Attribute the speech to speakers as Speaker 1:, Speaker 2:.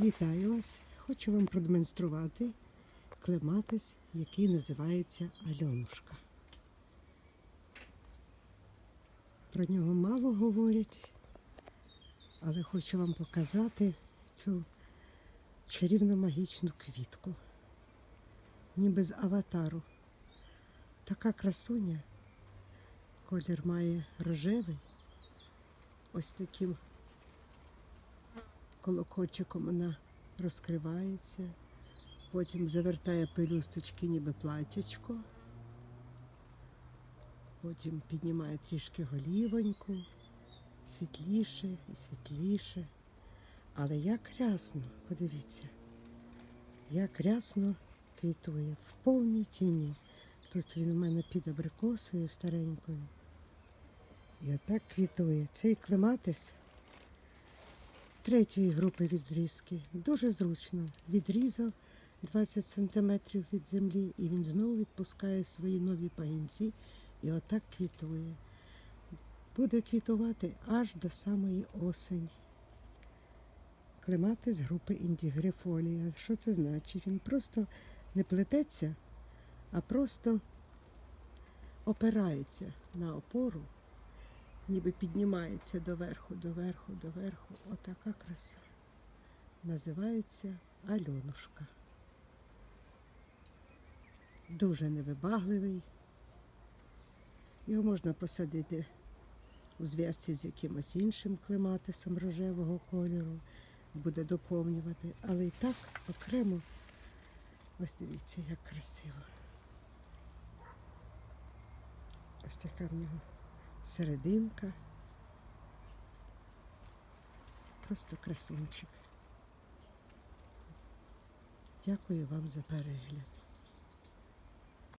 Speaker 1: Вітаю вас! Хочу вам продемонструвати клематис, який називається Альонушка. Про нього мало говорять, але хочу вам показати цю чарівну магічну квітку. Ніби з аватару. Така красуня. Колір має рожевий. Ось таким колокольчиком вона розкривається, потім завертає пелюсточки, ніби платячко, потім піднімає трішки голівоньку, світліше і світліше. Але як рясно, подивіться, як рясно квітує в повній тіні. Тут він у мене під абрикосою старенькою. І отак квітує. Цей клематис третьої групи відрізки. Дуже зручно. Відрізав 20 см від землі і він знову відпускає свої нові пагінці і отак квітує. Буде квітувати аж до самої осені. Клематис групи індігрифолія. Що це значить? Він просто не плететься, а просто опирається на опору ніби піднімається доверху, доверху, доверху. Отака краса. Називається Альонушка. Дуже невибагливий. Його можна посадити у зв'язці з якимось іншим клематисом рожевого кольору, буде доповнювати, але і так окремо. Ось дивіться, як красиво. Ось така в нього серединка. Просто красунчик. Дякую вам за перегляд.